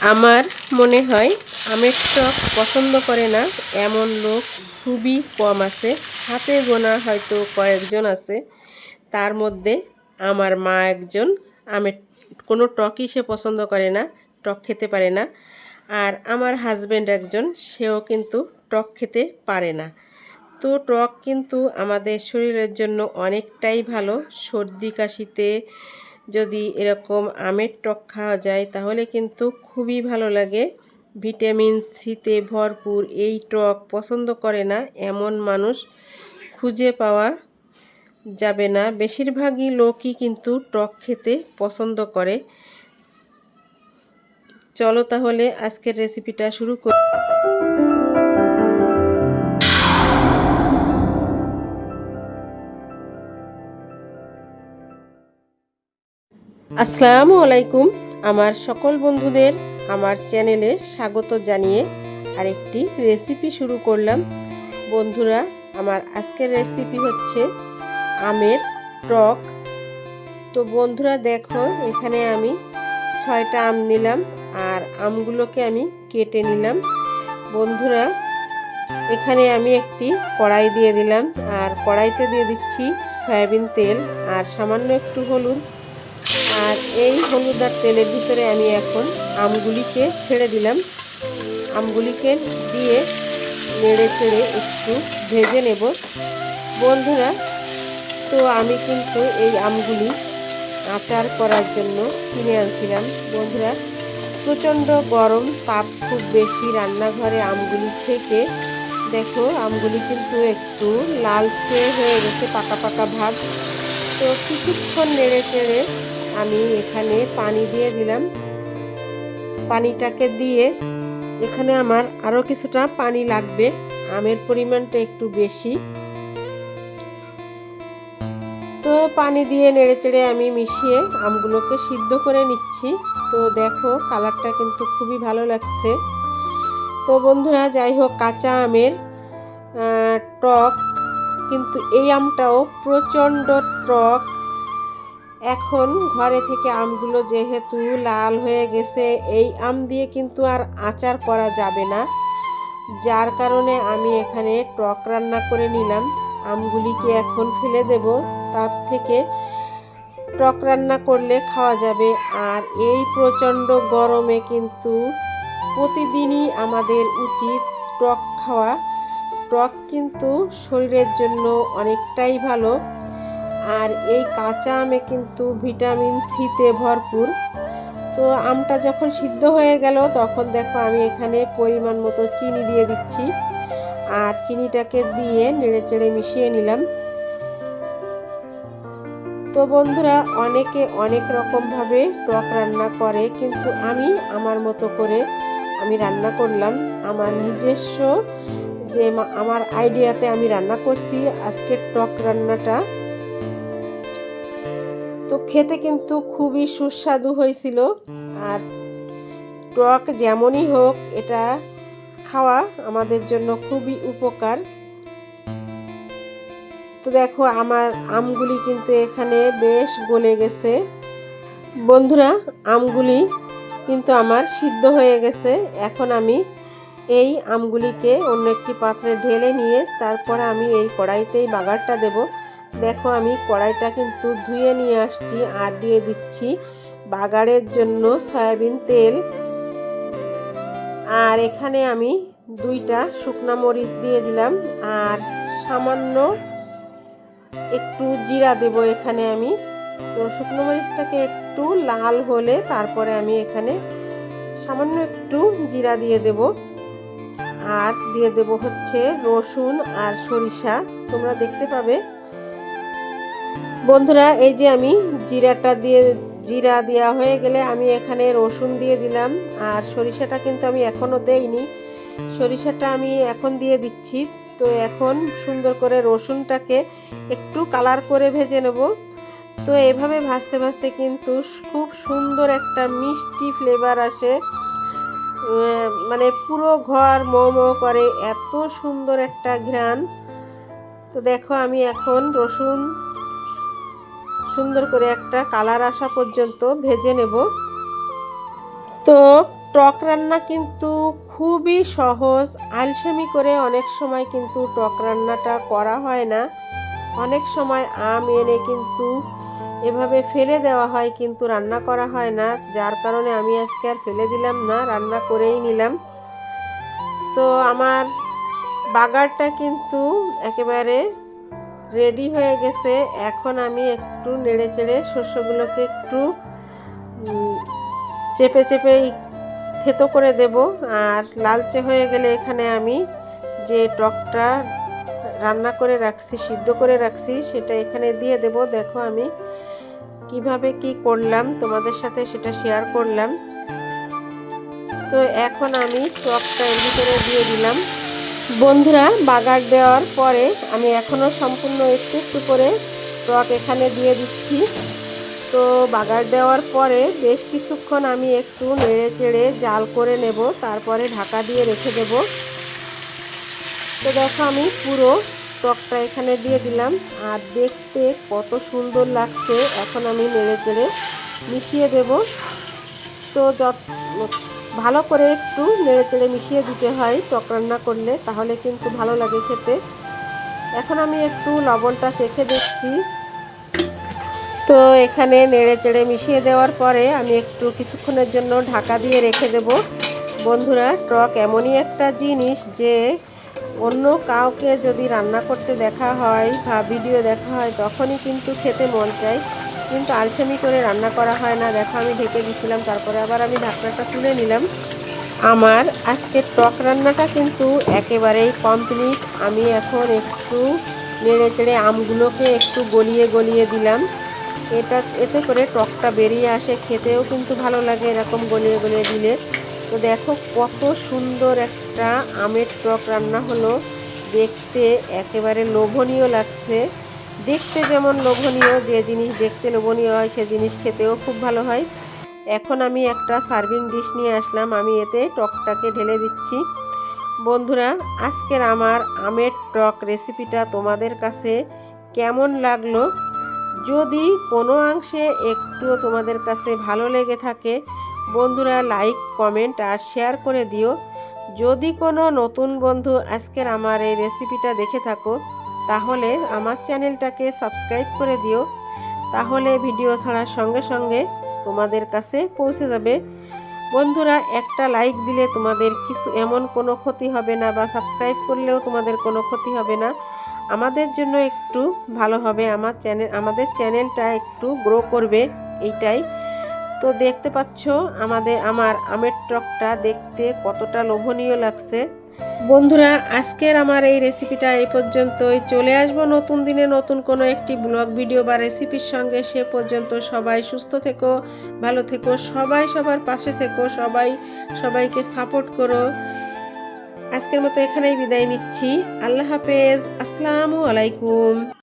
আমার মনে হয় আমের টক পছন্দ করে না। এমন লোক খুবই কম আছে। হাতে গোনা হয়তো কয়েকজন আছে। তার মধ্যে আমার মা একজন। আমের কোনো টকই সে পছন্দ করে না, টক খেতে পারে না। আর আমার হাজব্যান্ড একজন, সেও কিন্তু টক খেতে পারে না। তো টক কিন্তু আমাদের শরীরের জন্য অনেকটাই ভালো। সর্দি, কাশিতে যদি এরকম আমের টক খাওয়া যায়, তাহলে কিন্তু খুবই ভালো লাগে। ভিটামিন সিতে ভরপুর এই টক পছন্দ করে না এমন মানুষ খুঁজে পাওয়া যাবে না। বেশিরভাগই লোকই কিন্তু টক খেতে পছন্দ করে। চলো তাহলে আজকের রেসিপিটা শুরু করি। আসসালামু আলাইকুম, আমার সকল বন্ধুদের আমার চ্যানেলে স্বাগত জানিয়ে আরেকটি রেসিপি শুরু করলাম। বন্ধুরা, আমার আজকের রেসিপি হচ্ছে আমের টক। তো বন্ধুরা, দেখো, এখানে আমি ছয়টা আম নিলাম আর আমগুলোকে আমি কেটে নিলাম। বন্ধুরা, এখানে আমি একটি কড়াই দিয়ে দিলাম আর কড়াইতে দিয়ে দিচ্ছি সয়াবিন তেল আর সামান্য একটু হলুদ আর এই হলুদ আর তেলের ভিতরে আমি এখন আমগুলিকে ছেড়ে দিলাম। আমগুলিকে দিয়ে নেড়ে চেড়ে একটু ভেজে নেব। বন্ধুরা, তো আমি কিন্তু এই আমগুলি আচার করার জন্য কিনে আনছিলাম। বন্ধুরা, প্রচণ্ড গরম তাপ খুব বেশি রান্নাঘরে আমগুলি থেকে। দেখো, আমগুলি কিন্তু একটু লালচে হয়ে গেছে, পাকা পাকা ভাব। তো কিছুক্ষণ নেড়ে চেড়ে আমি এখানে পানি দিয়ে দিলাম। পানিটাকে দিয়ে এখানে আমার আরও কিছুটা পানি লাগবে। আমের পরিমাণটা একটু বেশি। তো পানি দিয়ে নেড়ে চেড়ে আমি মিশিয়ে আমগুলোকে সিদ্ধ করে নিচ্ছি। তো দেখো কালারটা কিন্তু খুবই ভালো লাগছে। তো বন্ধুরা, যাই হোক, কাঁচা আমের টক, কিন্তু এই আমটাও প্রচণ্ড টক। এখন ঘরে থেকে আমগুলো যেহেতু লাল হয়ে গেছে, এই আম দিয়ে কিন্তু আর আচার করা যাবে না। যার কারণে আমি এখানে টক রান্না করে নিলাম। আমগুলিকে এখন ফেলে দেব। তার থেকে টক রান্না করলে খাওয়া যাবে। আর এই প্রচণ্ড গরমে কিন্তু প্রতিদিনই আমাদের উচিত টক খাওয়া। টক কিন্তু শরীরের জন্য অনেকটাই ভালো। আর এই কাঁচা আমে কিন্তু ভিটামিন সিতে ভরপুর। তো আমটা যখন সিদ্ধ হয়ে গেল, তখন দেখো আমি এখানে পরিমাণ মতো চিনি দিয়ে দিচ্ছি। আর চিনিটাকে দিয়ে নেড়ে চেড়ে মিশিয়ে নিলাম। তো বন্ধুরা, অনেকে অনেক রকমভাবে টক রান্না করে, কিন্তু আমি আমার মতো করে আমি রান্না করলাম। আমার নিজস্ব যে আমার আইডিয়াতে আমি রান্না করছি। আজকের টক রান্নাটা তো খেতে কিন্তু খুবই সুস্বাদু হয়েছিল। আর টক যেমনই হোক, এটা খাওয়া আমাদের জন্য খুবই উপকার। তো দেখো, আমার আমগুলি কিন্তু এখানে বেশ গলে গেছে। বন্ধুরা, আমগুলি কিন্তু আমার সিদ্ধ হয়ে গেছে। এখন আমি এই আমগুলিকে অন্য একটি পাত্রে ঢেলে নিয়ে তারপরে আমি এই কড়াইতেই বাগারটা দেবো। দেখো, আমি কড়াইটা কিন্তু ধুয়ে নিয়ে আসছি আর দিয়ে দিচ্ছি বাগারের জন্য সয়াবিন তেল। আর এখানে আমি দুইটা শুকনো মরিচ দিয়ে দিলাম আর সামান্য একটু জিরা দেব এখানে আমি। তো শুকনো মরিচটাকে একটু লাল হলে তারপরে আমি এখানে সামান্য একটু জিরা দিয়ে দেব। আর দিয়ে দেব হচ্ছে রসুন আর সরিষা, তোমরা দেখতে পাবে। বন্ধুরা, এই যে আমি জিরাটা দিয়ে, জিরা দেওয়া হয়ে গেলে আমি এখানে রসুন দিয়ে দিলাম। আর সরিষাটা কিন্তু আমি এখনও দেইনি। সরিষাটা আমি এখন দিয়ে দিচ্ছি। তো এখন সুন্দর করে রসুনটাকে একটু কালার করে ভেজে নেব। তো এভাবে ভাজতে ভাজতে কিন্তু খুব সুন্দর একটা মিষ্টি ফ্লেভার আসে। মানে পুরো ঘর মোমো করে, এত সুন্দর একটা ঘ্রাণ। তো দেখো আমি এখন রসুন সুন্দর করে একটা কালার আসা পর্যন্ত ভেজে নেব। তো টক রান্না কিন্তু খুবই সহজ, আলসেমি করে অনেক সময় কিন্তু টক রান্নাটা করা হয় না। অনেক সময় আম এনে কিন্তু এভাবে ফেলে দেওয়া হয় কিন্তু রান্না করা হয় না, যার কারণে আমি আজকে আর ফেলে দিলাম না, রান্না করেই নিলাম। তো আমার বাগারটা কিন্তু একেবারে রেডি হয়ে গেছে। এখন আমি একটু নেড়ে চেড়ে শস্যগুলোকে একটু চেপে চেপে থেতো করে দেব। আর লালচে হয়ে গেলে এখানে আমি যে টকটা রান্না করে রাখছি, সিদ্ধ করে রাখছি, সেটা এখানে দিয়ে দেব। দেখো আমি কীভাবে কি করলাম, তোমাদের সাথে সেটা শেয়ার করলাম। তো এখন আমি টকটা এর ভিতরে দিয়ে দিলাম। বন্ধুরা, বাগার দেওয়ার পরে আমি এখনও সম্পূর্ণ একটু একটু করে টক এখানে দিয়ে দিচ্ছি। তো বাগার দেওয়ার পরে বেশ কিছুক্ষণ আমি একটু নেড়ে চেড়ে জাল করে নেব, তারপরে ঢাকা দিয়ে রেখে দেব। তো দেখো আমি পুরো টকটা এখানে দিয়ে দিলাম, আর দেখতে কত সুন্দর লাগছে। এখন আমি নেড়ে চেড়ে মিশিয়ে দেব। তো যত ভালো করে একটু নেড়ে চেড়ে মিশিয়ে দিতে হয় টক রান্না করলে, তাহলে কিন্তু ভালো লাগে খেতে। এখন আমি একটু লবণটা চেখে দেখছি। তো এখানে নেড়ে চেড়ে মিশিয়ে দেওয়ার পরে আমি একটু কিছুক্ষণের জন্য ঢাকা দিয়ে রেখে দেব। বন্ধুরা, টক এমনই একটা জিনিস যে, অন্য কাউকে যদি রান্না করতে দেখা হয় বা ভিডিও দেখা হয়, তখনই কিন্তু খেতে মন চায়। কিন্তু আলসেমি করে রান্না করা হয় না। দেখো, আমি ঢেকে দিছিলাম, তারপরে আবার আমি ঢাকনাটা তুলে নিলাম। আমার আজকে টক রান্নাটা কিন্তু একেবারেই কমপ্লিট। আমি এখন একটু নেড়ে চেড়ে আমগুলোকে একটু গলিয়ে গলিয়ে দিলাম। এটা, এতে করে টকটা বেরিয়ে আসে। খেতেও কিন্তু ভালো লাগে এরকম গলিয়ে গলিয়ে দিলে। তো দেখো, কত সুন্দর একটা আমের টক রান্না হলো। দেখতে একেবারে লোভনীয় লাগছে। দেখতে যেমন লোভনীয়, যে জিনিস দেখতে লোভনীয় হয়, সে জিনিস খেতেও খুব ভালো হয়। এখন আমি একটা সার্ভিং ডিশ নিয়ে আসলাম। আমি এতে টকটাকে ঢেলে দিচ্ছি। বন্ধুরা, আজকের আমার আমের টক রেসিপিটা তোমাদের কাছে কেমন লাগল? যদি কোনো অংশে একটুও তোমাদের কাছে ভালো লেগে থাকে, বন্ধুরা, লাইক, কমেন্ট আর শেয়ার করে দিও। যদি কোনো নতুন বন্ধু আজকের আমার এই রেসিপিটা দেখে থাকো তাহলে আমার চ্যানেলটাকে সাবস্ক্রাইব করে দিও। তাহলে ভিডিও ছাড়ার সঙ্গে সঙ্গে তোমাদের কাছে পৌঁছে যাবে। বন্ধুরা, একটা লাইক দিলে তোমাদের কিছু এমন কোনো ক্ষতি হবে না বা সাবস্ক্রাইব করলেও তোমাদের কোনো ক্ষতি হবে না। আমাদের জন্য একটু ভালো হবে, আমার চ্যানেল, আমাদের চ্যানেলটা একটু গ্রো করবে, এইটাই। তো দেখতে পাচ্ছ আমাদের, আমার আমের টকটা দেখতে কতটা লোভনীয় লাগছে। বন্ধুরা, আজকের আমার এই রেসিপিটা এই পর্যন্তই। চলে আসব নতুন দিনে নতুন কোনো একটি ব্লগ ভিডিও বা রেসিপির সঙ্গে। সে পর্যন্ত সবাই সুস্থ থেকো, ভালো থেকো, সবাই সবার পাশে থেকো, সবাই সবাইকে সাপোর্ট করো। আজকের মতো এখানেই বিদায় নিচ্ছি। আল্লাহ হাফেজ। আসসালামু আলাইকুম।